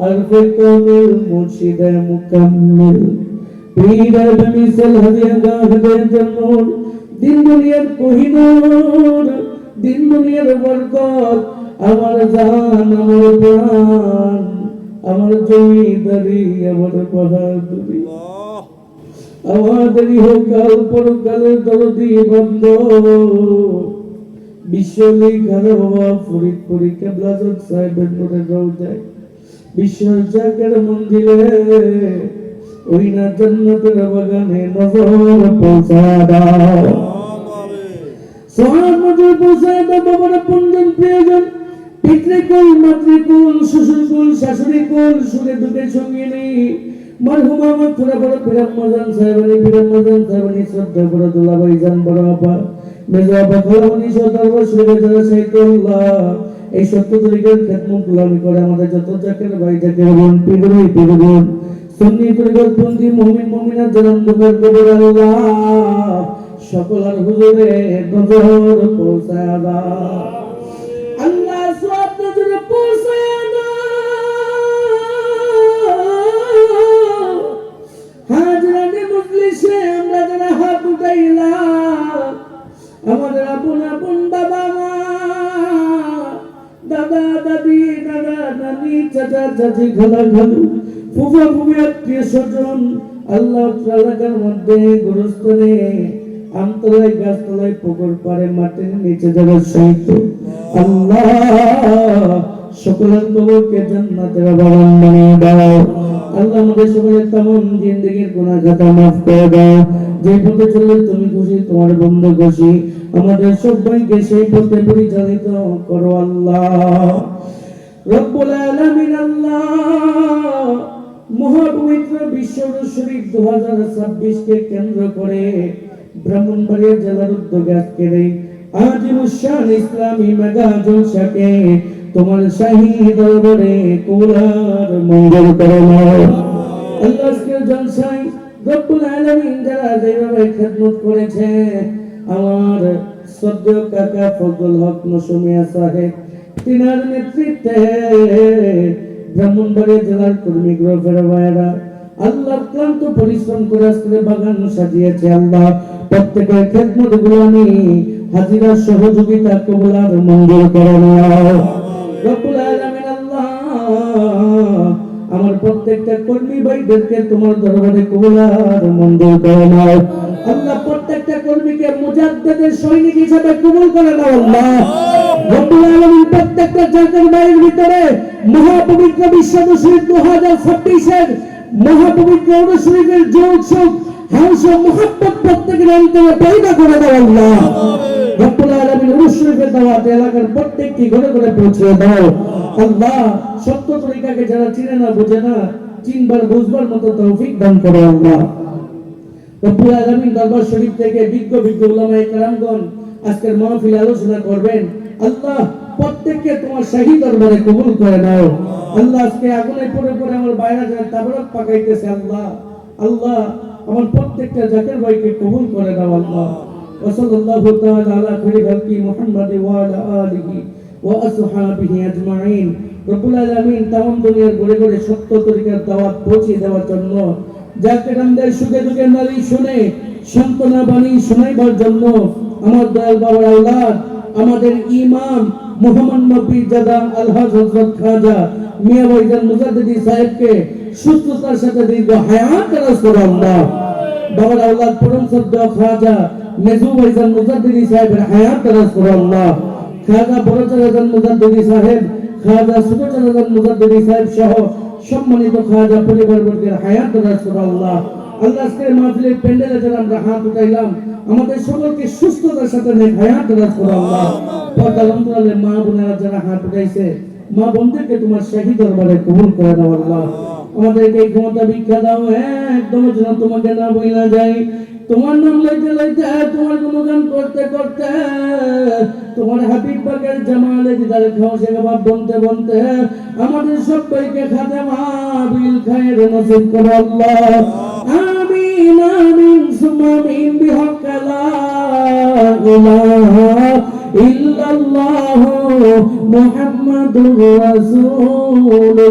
عرف كامل مرشد مكمل পীর মিসল হাদিয়া গাহদে জন্নুর দিন দুনিয়ার কোহিনুর দিন দুনিয়ার বরকত আমার জান আমার প্রাণ আমার জমিদারি আমার বাহাদুরি আমাদের ইহকাল পরকালের দরদি বন্ধ বিশ্বলি খানা বাবা ফরিদপুরি কেবলাজত সাহেবের নোটে রওজায় বিশ্ব জাগের মন্দিরে ওই না জন্নতের বাগানে নজর পৌঁছা দাও। সোহান নজর পৌঁছা দাও বড় পিরাম মজান সাহেবানি পিরাম সাহেবানি, শ্রদ্ধা বড় দুলাভাই জান বড় আপা। মেজো এই সত্য তরিকার খেদমত গুলামি করে আমাদের যত জাকের ভাই জাকের এবং পিগরি পিগরুন সুন্নি তরিকার পন্থী মুমিন মুমিনা যারা অন্ধকার কবর আল্লাহ সকল হুজুরে নজর পৌঁছায় দাও আমাদের আপন আপন বাবা মা, দাদা, দাদি, দাদা, নানি, চাচা, চাচি খালা খালু ফুফা, ফুফি, আত্মীয় স্বজন, আল্লাহ মধ্যে গোরস্থানে আমতলায়, গাছতলায়, পুকুর পাড়ে মাটির নিচে যারা সহিত আল্লাহ সকলের কবরকে জান্নাতের বাগান বানিয়ে দাও। আল্লাহ আমাদের সকলের তামাম জিন্দগির খাতা মাফ করে দাও। যে পথে চললে তুমি খুশি, তোমার বন্ধু খুশি। আমাদের সবাইকে সেই পথে পরিচালিত করো আল্লাহ। রব্বুল আলামিন আল্লাহ মহাপবিত্র বিশ্ব শরীফ দু হাজার ছাব্বিশকে কেন্দ্র করে ব্রাহ্মণবাড়িয়া জেলার উদ্যোগে আজকের এই আজিমুসান ইসলামী মেগা জলসাকে তোমার শাহী দরবারে কুলার মঙ্গল করে আল্লাহ আজকের জলসায় রব্বুল আলামিন যারা যেভাবে খেদমত করেছে, আমার সদ্য কাকা ফজল হক নসমিয়া সাহেব, তিনার নেতৃত্বে ব্রাহ্মণবাড়িয়া জেলার কর্মী আল্লাহ ক্লান্ত পরিশ্রম করে আজকে বাগান সাজিয়েছে আল্লাহ। প্রত্যেকের খেদমত গুলানি হাজিরা সহযোগিতা কবুলার মঙ্গল প্রত্যেকটা কর্মী ভাইদেরকে তোমার দরবারে কবুলার মঙ্গল করে নাও আল্লাহ প্রত্যেকটা কর্মীকে মুজাদ্দিদের সৈনিক হিসেবে কবুল করে নাও আল্লাহ। রব্বুল আলামিন প্রত্যেকটা জাতির ভাইয়ের ভিতরে মহাপবিত্র বিশ্ব দু হাজার ছাব্বিশের মহাপবিত্র শরীফের যোগ সুখ হাউস ও মোহাম্মত প্রত্যেকের অন্তরে পয়দা করে দাও আল্লাহ। রব্বুল আলামিন উরুস শরীফের দাওয়াত এলাকার প্রত্যেকটি ঘরে ঘরে পৌঁছে দাও। আল্লাহ সত্য তরিকাকে যারা চিনে না বোঝে না চিনবার বুঝবার মতো তৌফিক দান করো আল্লাহ রব্বুল আলামিন দরবার শরীফ থেকে বিজ্ঞ বিজ্ঞ উলামায়ে কেরামগণ আজকের মাহফিল আলোচনা করবেন আল্লাহ প্রত্যেককে তোমার শাহী দরবারে কবুল করে নাও আল্লাহ আজকে আগুনে পড়ে পড়ে আমার বাইরে যায় তাবরক পাকাইতেছে আল্লাহ আল্লাহ আমার প্রত্যেকটা জাকের ভাইকে কবুল করে দাও আল্লাহ وصلى الله تعالى على خير خلق محمد وعلى آله وأصحابه أجمعين আলামিন তাম দুনিয়ার ঘুরে ঘুরে সত্য তরিকার দাওয়াত পৌঁছে দেওয়ার জন্য যাকে আমাদের সুখে দুঃখে নারী শুনে, সান্ত্বনা বাণী জন্য আমার দয়াল বাবার আমাদের ইমাম মোহাম্মদ নবী জাদা আলহাজ হযরত খাজা মিয়া মুজাদ্দিদি সাহেবকে সুস্থতার সাথে দীর্ঘ হায়াত দারাজ করো আল্লাহ বাবার পরম সদ্য খাজা মেজু ভাইজান মুজাদ্দিদি সাহেবের হায়াত আল্লাহ খাজা মুজাদ্দিদি সাহেব খাজা চাচাজান মুজাদ্দিদি সাহেব সহ সম্মানিত খাজা পরিবার বর্গের হায়াত দারাজ করো আল্লাহ আল্লাহ আজকের মাহফিলের প্যান্ডেলে যারা আমরা হাত উঠাইলাম, আমাদের সকলকে সুস্থতার সাথে নেক হায়াত আল্লাহ পর্দার অন্তরালে মা বোনেরা যারা হাত উঠাইছে, মা বোনদেরকে তোমার শাহী দরবারে কবুল করে দাও আল্লাহ। আমাদেরকে এই ক্ষমতা ভিক্ষা দাও, একদম যেন তোমাকে না বইলা যায় তোমার নাম লাইতে লাইতে তোমার গুণগান করতে করতে, তোমার হাবিব বাগের জামালে দিদার খাও সে বাপ বনতে বনতে, আমাদের সবাইকে খাতে মাহবিল খায়ের নসিব করো আল্লাহ। আমিন আমিন সুমা আমিন বিহক লা ইলাহা ইল্লাল্লাহ মুহাম্মাদুর রাসূলুল্লাহ।